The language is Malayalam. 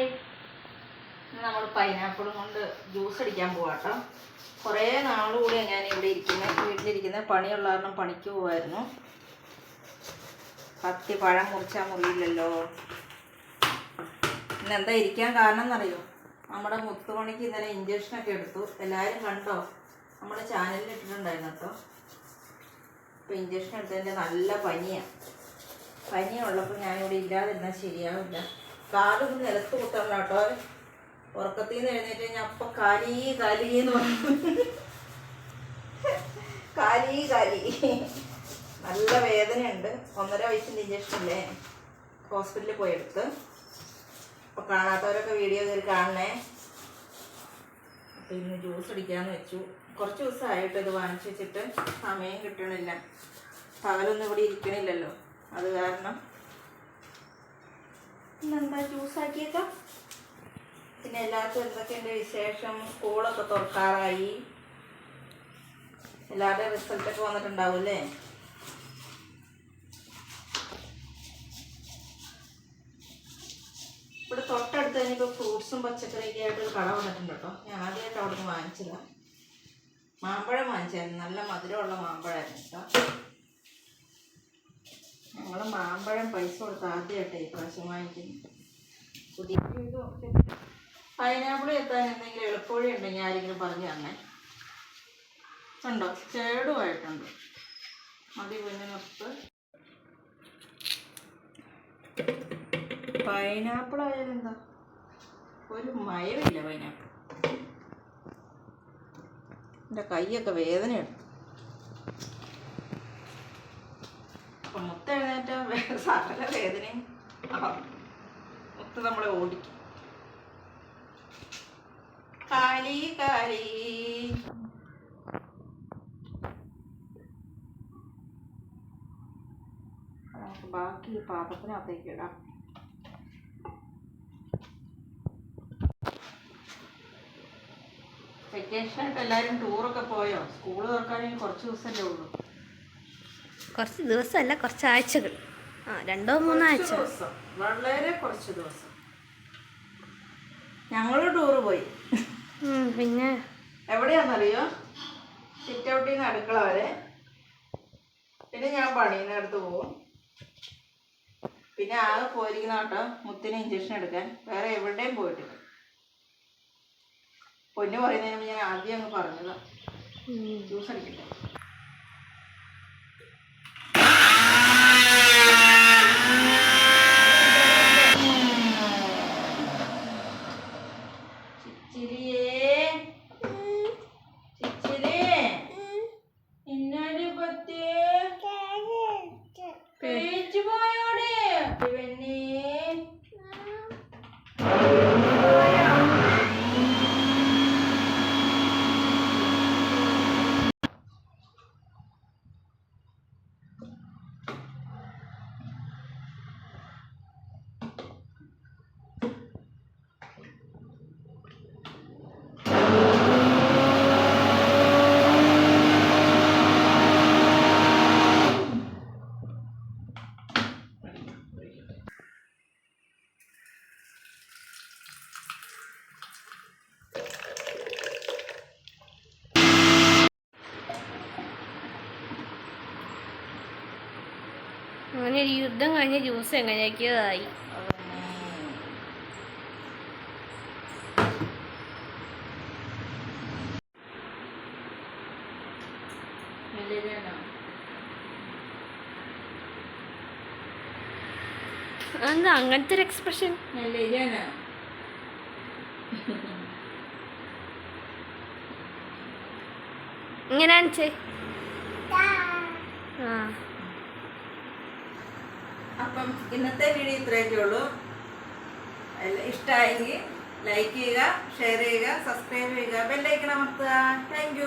ഹായ് നമ്മൾ പൈനാപ്പിളും കൊണ്ട് ജ്യൂസ് അടിക്കാൻ പോവാട്ടോ കുറേ നാളുകൂടെ ഞാൻ ഇവിടെ ഇരിക്കുന്നത് വീട്ടിലിരിക്കുന്ന. പണിയുള്ള കാരണം പണിക്ക് പോവായിരുന്നു. കത്തി പഴം മുറിച്ചാൽ മുറിയില്ലല്ലോ. ഇന്ന് എന്താ ഇരിക്കാൻ കാരണം എന്നറിയോ നമ്മുടെ മുത്തുമണിക്ക് ഇന്നലെ ഇഞ്ചക്ഷനൊക്കെ എടുത്തു. എല്ലാവരും കണ്ടോ? നമ്മുടെ ചാനലിൽ ഇട്ടിട്ടുണ്ടായിരുന്നു കേട്ടോ അപ്പോൾ ഇഞ്ചക്ഷൻ എടുത്തതിന്റെ നല്ല പനിയാണ് പനിയുള്ളപ്പോൾ ഞാനിവിടെ ഇല്ലാതിരുന്നാൽ ശരിയാവില്ല. കാലൊന്നും നിലത്ത് കുത്തണം കേട്ടോ ഉറക്കത്തിൽ നിന്ന് എഴുന്നേറ്റ് കഴിഞ്ഞാൽ അപ്പം കാലി കാലി എന്ന് പറഞ്ഞു കാലി കാലി. നല്ല വേദനയുണ്ട്. ഒന്നര വയസ്സിന്റെ ഇഞ്ചക്ഷൻ അല്ലേ ഹോസ്പിറ്റലിൽ പോയി എടുത്ത്. കാണാത്തവരൊക്കെ വീഡിയോ കയറി കാണണേ. അപ്പോൾ ഇന്ന് ജ്യൂസ് അടിക്കാമെന്ന് വെച്ചു. കുറച്ച് ദിവസമായിട്ട് ഇത് വാങ്ങിച്ചു വെച്ചിട്ട് സമയം കിട്ടണില്ല. പകലൊന്നും ഇവിടെ ഇരിക്കണില്ലല്ലോ. അത് കാരണം ഇന്നെന്താ ജ്യൂസ് ആക്കിയേക്കാം? പിന്നെ എല്ലാവർക്കും എന്തൊക്കെയുണ്ട് വിശേഷം? സ്കൂളൊക്കെ തുറക്കാറായി. എല്ലാവരുടെയും റിസൾട്ടൊക്കെ വന്നിട്ടുണ്ടാവും അല്ലേ? ഇവിടെ തൊട്ടടുത്ത് തന്നെ ഫ്രൂട്ട്സും പച്ചക്കറിയൊക്കെ ആയിട്ട് ഒരു കട വന്നിട്ടുണ്ട് കേട്ടോ. ഞാൻ ആദ്യമായിട്ട് അവിടെ നിന്ന് വാങ്ങിച്ചതാണ് മാമ്പഴം വാങ്ങിച്ചായിരുന്നു. നല്ല മധുരമുള്ള മാമ്പഴമായിരുന്നു കേട്ടോ. ഞങ്ങൾ മാമ്പഴം പൈസ കൊടുത്ത് ആദ്യമായിട്ടേ ഇപ്രാവശ്യം പ്രാവശ്യം വാങ്ങിക്കുന്നു പുതിയ പൈനാപ്പിൾ എത്താൻ എന്തെങ്കിലും എളുപ്പവഴി ഉണ്ടെങ്കിൽ ആരെങ്കിലും പറഞ്ഞു തന്നെ. ഉണ്ടോ? ചേടുമായിട്ടുണ്ട് മതി നിർത്ത് പൈനാപ്പിൾ ആയാലും എന്താ? ഒരു മയവില്ല പൈനാപ്പിൾ. എന്റെ കൈയൊക്കെ വേദന അപ്പം മുത്ത എഴുന്നേറ്റ വേ- സകല വേദനയും. ഒത്തു നമ്മളെ ഓടിക്കും. കാലി കാലി. ബാക്കി പാത്രത്തിനകത്തേക്ക് ഇടാം. വെക്കേഷനായിട്ട് എല്ലാവരും ടൂറൊക്കെ പോയോ? സ്കൂൾ തുറക്കാൻ കുറച്ച് ദിവസമല്ലേ ഉള്ളൂ. കുറച്ച് ദിവസമല്ല കുറച്ച് ആഴ്ചകൾ. ആ രണ്ടോ മൂന്നോ ആഴ്ച. ദിവസം. വളരെ കുറച്ച് ദിവസം. ഞങ്ങൾ ടൂറ് പോയി. പിന്നെ? എവിടെയാണെന്നറിയോ സിറ്റ് ഔട്ടിൽ നിന്ന് അടുക്കള വരെ പിന്നെ ഞാൻ പണീന്ന് അടുത്ത് പോകും പിന്നെ ആകെ പോയിരിക്കുന്ന കേട്ടോ മുത്തിന് ഇഞ്ചക്ഷൻ എടുക്കാൻ. വേറെ എവിടെയും പോയിട്ടില്ല. പൊന്നു പറയുന്നതിന് ഞാൻ ആദ്യം അങ്ങ് പറഞ്ഞതാ. ഉം. ജ്യൂസ് അടിക്കട്ടെ. चिड़िए അങ്ങനെ യുദ്ധം കഴിഞ്ഞ ജ്യൂസ് എങ്ങനെയൊക്കെയായി? എന്താ അങ്ങനത്തെ ഒരു എക്സ്പ്രഷൻ? ഇങ്ങനെ കാണിച്ചേ ആ അപ്പം ഇന്നത്തെ വീഡിയോ ഇത്രയൊക്കെ ഉള്ളൂ. ഇഷ്ടമായെങ്കിൽ ലൈക്ക് ചെയ്യുക ഷെയർ ചെയ്യുക സബ്സ്ക്രൈബ് ചെയ്യുക ബെല്ലൈക്കൺ അമർത്തുക. താങ്ക്